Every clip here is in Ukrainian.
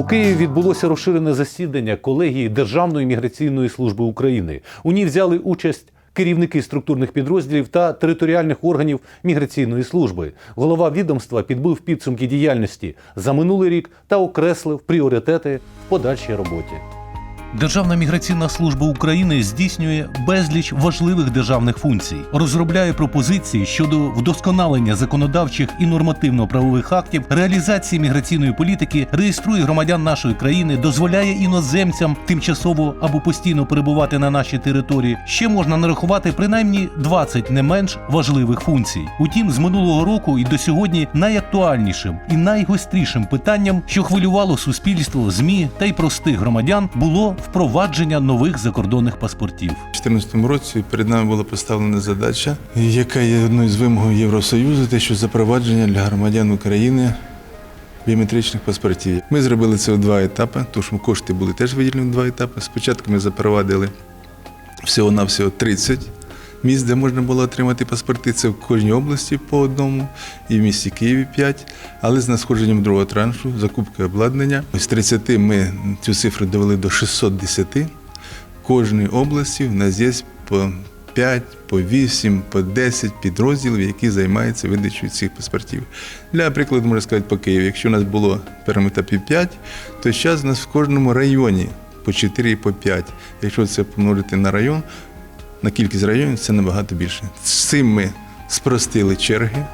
У Києві відбулося розширене засідання колегії Державної міграційної служби України. У ній взяли участь керівники структурних підрозділів та територіальних органів міграційної служби. Голова відомства підбив підсумки діяльності за минулий рік та окреслив пріоритети в подальшій роботі. Державна міграційна служба України здійснює безліч важливих державних функцій, розробляє пропозиції щодо вдосконалення законодавчих і нормативно-правових актів, реалізації міграційної політики, реєструє громадян нашої країни, дозволяє іноземцям тимчасово або постійно перебувати на нашій території. Ще можна нарахувати принаймні 20 не менш важливих функцій. Утім, з минулого року і до сьогодні найактуальнішим і найгострішим питанням, що хвилювало суспільство, змі та й простих громадян, було впровадження нових закордонних паспортів. У 2014 році перед нами була поставлена задача, яка є одною з вимог Євросоюзу, те, що запровадження для громадян України біометричних паспортів. Ми зробили це у два етапи, тому що кошти були теж виділені в два етапи. Спочатку ми запровадили всього-навсього 30 місць, де можна було отримати паспорти. Це в кожній області по одному, і в місті Києві 5. Але з надходженням другого траншу, закупки обладнання, з 30 ми цю цифру довели до 610. В кожній області в нас є по 5, по 8, по 10 підрозділів, які займаються видачею цих паспортів. Для прикладу, можна сказати, по Києві, якщо у нас було в першому етапі 5, то зараз у нас в кожному районі по 4 і по 5. Якщо це помножити на район, на кількість районів це набагато більше. З цим ми спростили черги.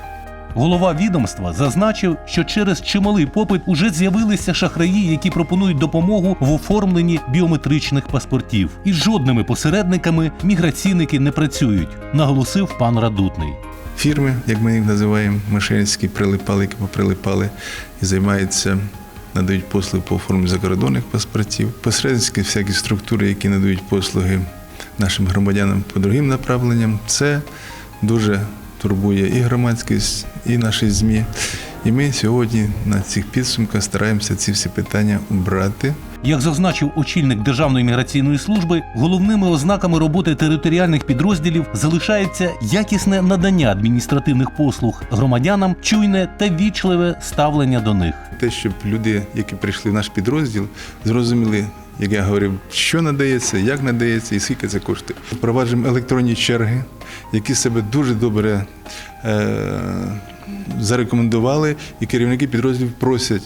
Голова відомства зазначив, що через чималий попит уже з'явилися шахраї, які пропонують допомогу в оформленні біометричних паспортів. І з жодними посередниками міграційники не працюють, наголосив пан Радутний. Фірми, як ми їх називаємо, мошенницькі прилипали, які поприлипали і займаються, надають послуги по оформленню закордонних паспортів, посередницькі всякі структури, які надають послуги нашим громадянам по другим направленням. Це дуже турбує і громадськість, і наші ЗМІ. І ми сьогодні на цих підсумках стараємося ці всі питання убрати. Як зазначив очільник Державної міграційної служби, головними ознаками роботи територіальних підрозділів залишається якісне надання адміністративних послуг громадянам, чуйне та вічливе ставлення до них. Те, щоб люди, які прийшли в наш підрозділ, зрозуміли, як я говорив, що надається, як надається і скільки це коштує. Впроваджуємо електронні черги, які себе дуже добре е- зарекомендували, і керівники підрозділів просять.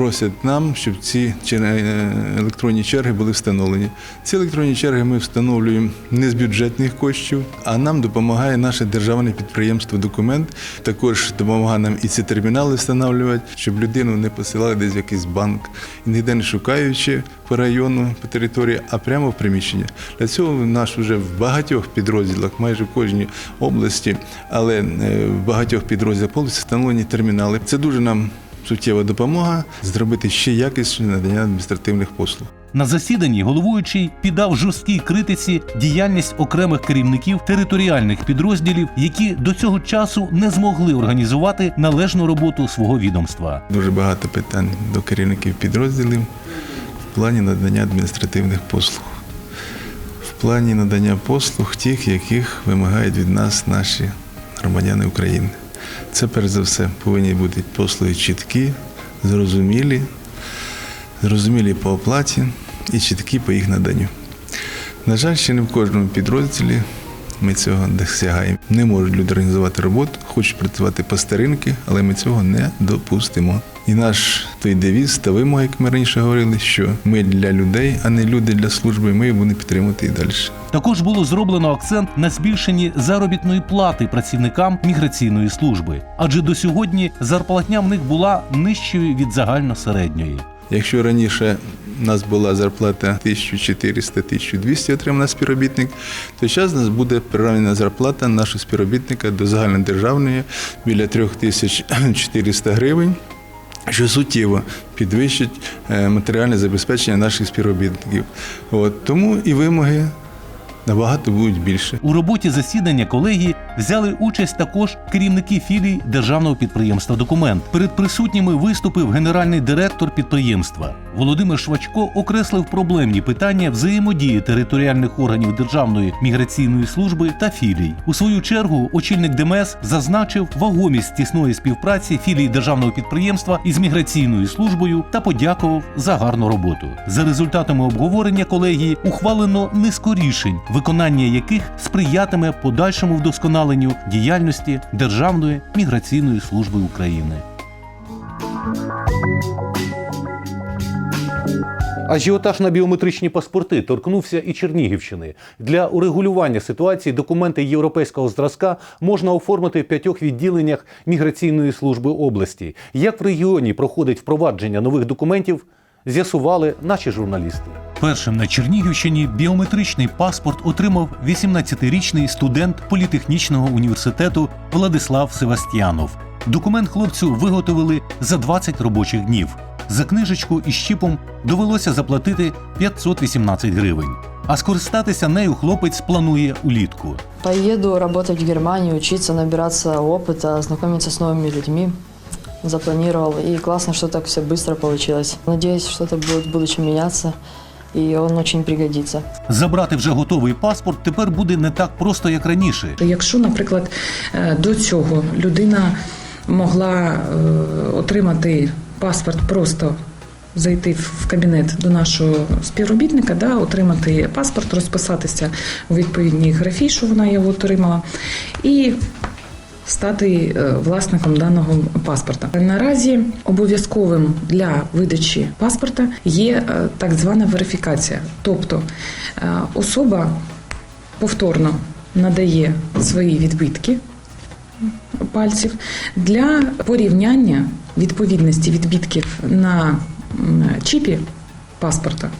Просять нам, щоб ці е, електронні черги були встановлені. Ці електронні черги ми встановлюємо не з бюджетних коштів, а нам допомагає наше державне підприємство Документ. Також допомагає нам і ці термінали встановлювати, щоб людину не посилали десь в якийсь банк, і ніде не шукаючи по району, по території, а прямо в приміщення. Для цього в нас вже в багатьох підрозділах, майже в кожній області, але е, в багатьох підрозділах повністю встановлені термінали. Це дуже нам суттєва допомога зробити ще якісне надання адміністративних послуг. На засіданні головуючий піддав жорсткій критиці діяльність окремих керівників територіальних підрозділів, які до цього часу не змогли організувати належну роботу свого відомства. Дуже багато питань до керівників підрозділів в плані надання адміністративних послуг. В плані надання послуг тих, яких вимагають від нас наші громадяни України. Це перш за все повинні бути послуги чіткі, зрозумілі, зрозумілі по оплаті і чіткі по їх наданню. На жаль, ще не в кожному підрозділі ми цього досягаємо. Не можуть люди організувати роботу, хочуть працювати по старинки, але ми цього не допустимо. І наш той девіз та вимога, як ми раніше говорили, що ми для людей, а не люди для служби. Ми будемо підтримувати і далі. Також було зроблено акцент на збільшенні заробітної плати працівникам міграційної служби, адже до сьогодні зарплатня в них була нижчою від загальносередньої. Якщо раніше у нас була зарплата 1400-1200 отримана співробітник, то зараз у нас буде прирівняна зарплата нашого співробітника до загальнодержавної біля 3400 гривень, що суттєво підвищить е, матеріальне забезпечення наших співробітників. От, тому і вимоги набагато будуть більше. У роботі засідання колегії взяли участь також керівники філій державного підприємства Документ. Перед присутніми виступив генеральний директор підприємства. Володимир Швачко окреслив проблемні питання взаємодії територіальних органів Державної міграційної служби та філій. У свою чергу очільник ДМС зазначив вагомість тісної співпраці філій державного підприємства із міграційною службою та подякував за гарну роботу. За результатами обговорення колегії ухвалено низку рішень, виконання яких сприятиме подальшому вдосконаленню діяльності Державної міграційної служби України. Ажіотаж на біометричні паспорти торкнувся і Чернігівщини. Для урегулювання ситуації документи європейського зразка можна оформити в п'ятьох відділеннях міграційної служби області. Як в регіоні проходить впровадження нових документів, з'ясували наші журналісти. Першим на Чернігівщині біометричний паспорт отримав 18-річний студент політехнічного університету Владислав Севастьянов. Документ хлопцю виготовили за 20 робочих днів. За книжечку із чіпом довелося заплатити 518 гривень. А скористатися нею хлопець планує улітку. Поеду работать в Германию, учиться, набираться опыта, знакомиться с новыми людьми. Запланировал. И классно, что так все быстро получилось. Надеюсь, что-то будет в будущем меняться. И он очень пригодится. Забрати вже готовий паспорт тепер буде не так просто, як раніше. Якщо, наприклад, е, до цього людина могла е, отримати паспорт просто. Зайти в кабінет до нашого співробітника, да, отримати паспорт, розписатися у відповідній графі, що вона його отримала, і стати е, власником даного паспорта. Наразі обов'язковим для видачі паспорта є е, так звана верифікація, тобто е, особа повторно надає свої відбитки пальців для порівняння відповідності відбитків на чіпі паспорта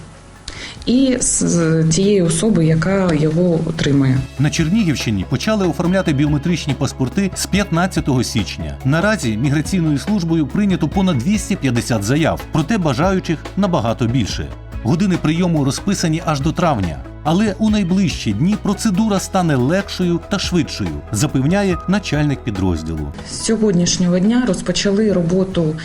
і з тієї особи, яка його отримує. На Чернігівщині почали оформляти біометричні паспорти з 15 січня. Наразі міграційною службою прийнято понад 250 заяв, проте бажаючих набагато більше. Години прийому розписані аж до травня. Але у найближчі дні процедура стане легшою та швидшою, запевняє начальник підрозділу. З сьогоднішнього дня розпочали роботу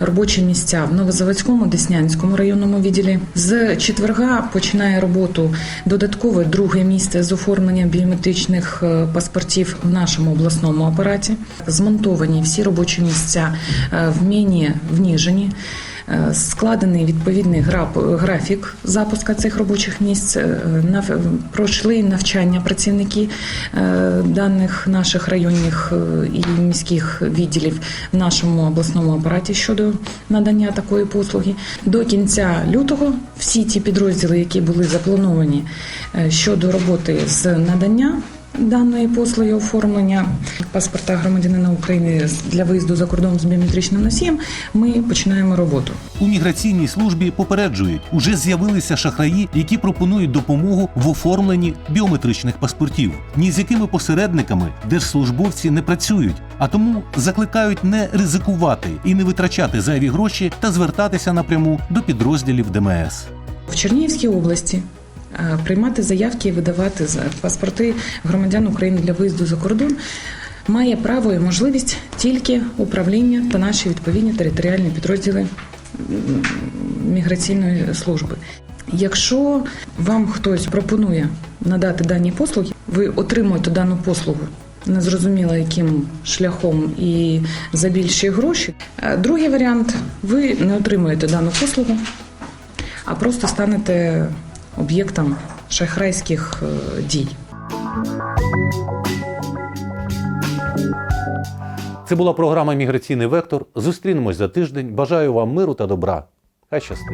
робочі місця в Новозаводському Деснянському районному відділі. З четверга починає роботу додаткове друге місце з оформлення біометричних е, паспортів в нашому обласному апараті. Змонтовані всі робочі місця е, в Міні, в Ніжині. Е, Складений відповідний граф- графік запуска цих робочих місць. Е, Пройшли навчання працівники е, даних наших районних і міських відділів в нашому обласному апараті щодо надання такої послуги. До кінця лютого всі ті підрозділи, які були заплановані щодо роботи з надання. Даної послуги оформлення паспорта громадянина України для виїзду за кордон з біометричним носієм, ми починаємо роботу. У міграційній службі попереджують, уже з'явилися шахраї, які пропонують допомогу в оформленні біометричних паспортів. Ні з якими посередниками держслужбовці не працюють, а тому закликають не ризикувати і не витрачати зайві гроші та звертатися напряму до підрозділів ДМС. В Чернігівській області приймати заявки і видавати паспорти громадян України для виїзду за кордон має право і можливість тільки управління та наші відповідні територіальні підрозділи міграційної служби. Якщо вам хтось пропонує надати дані послуги, ви отримуєте дану послугу. Незрозуміло яким шляхом і за більші гроші. Е, Другий варіант ви не отримуєте дану послугу, а просто станете об'єктом шахрайських е, дій. Це була програма Міграційний вектор. Зустрінемось за тиждень. Бажаю вам миру та добра. Хай щастить.